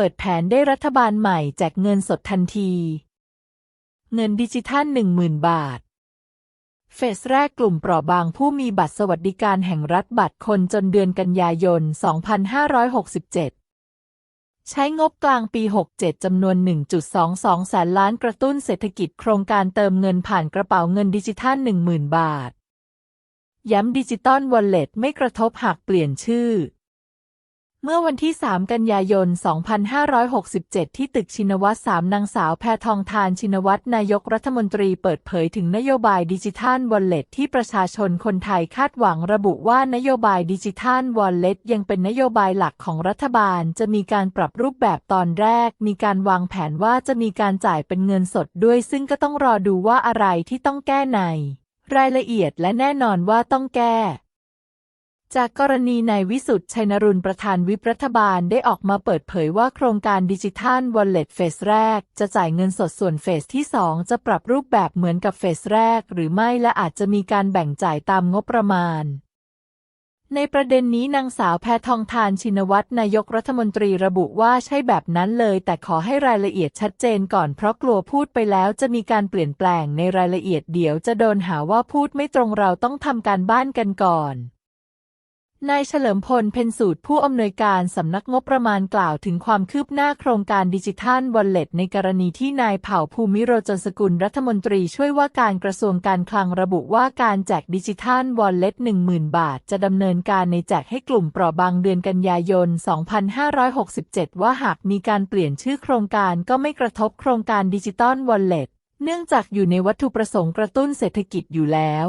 เปิดแผนได้รัฐบาลใหม่แจกเงินสดทันที เงินดิจิทัล10,000บาท เฟสแรกกลุ่มเปราะบางผู้มีบัตรสวัสดิการแห่งรัฐบัตรคนจนเดือนกันยายน 2567 ใช้งบกลางปี 67 จำนวน 1.22 แสนล้านกระตุ้นเศรษฐกิจโครงการเติมเงินผ่านกระเป๋าเงินดิจิทัล 10,000 บาท ย้ำดิจิตอลวอลเล็ตไม่กระทบหากเปลี่ยนชื่อ เมื่อวันที่ 3 กันยายน 2567 ที่ตึกชินวัตร3นางสาวแพทองทานชินวัตรนายกรัฐมนตรีเปิดเผยถึงนโยบายดิจิทัลวอลเล็ตที่ประชาชนคนไทยคาดหวังระบุว่านโยบายดิจิทัลวอลเล็ตยังเป็นนโยบายหลักของรัฐบาล จะมีการปรับรูปแบบตอนแรก มีการวางแผนว่าจะมีการจ่ายเป็นเงินสดด้วย ซึ่งก็ต้องรอดูว่าอะไรที่ต้องแก้ใน รายละเอียดและแน่นอนว่าต้องแก้ จากกรณีนายวิสุทธ์ชัยนรุนประธานวิปรัฐบาลได้ออกมาเปิดเผยว่าโครงการดิจิทัลวอลเล็ตเฟสแรก จะจ่ายเงินสดส่วนเฟสที่ 2 จะปรับรูปแบบเหมือนกับเฟสแรก หรือไม่และอาจจะมีการแบ่งจ่ายตามงบประมาณ ในประเด็นนี้นางสาวแพทองทานชินวัตรนายกรัฐมนตรีระบุว่าใช่แบบนั้นเลย แต่ขอให้รายละเอียดชัดเจนก่อนเพราะกลัวพูดไปแล้วจะมีการเปลี่ยนแปลงในรายละเอียดเดี๋ยวจะโดนหาว่าพูดไม่ตรงเราต้องทำการบ้านกันก่อน นายเฉลิมพล เพ็ญสูตรผู้อำนวยการสำนักงบประมาณกล่าวถึงความคืบหน้าโครงการดิจิทัลวอลเล็ตในกรณีที่นายเผ่าภูมิโรจนสกุลรัฐมนตรีช่วยว่าการกระทรวงการคลังระบุว่าการแจกดิจิทัลวอลเล็ต10,000 บาท จะดำเนินการในแจกให้กลุ่มเปราะบางเดือนกันยายน 2567 ว่าหากมีการเปลี่ยนชื่อโครงการก็ไม่กระทบโครงการดิจิทัลวอลเล็ตเนื่องจากอยู่ในวัตถุประสงค์กระตุ้นเศรษฐกิจอยู่แล้ว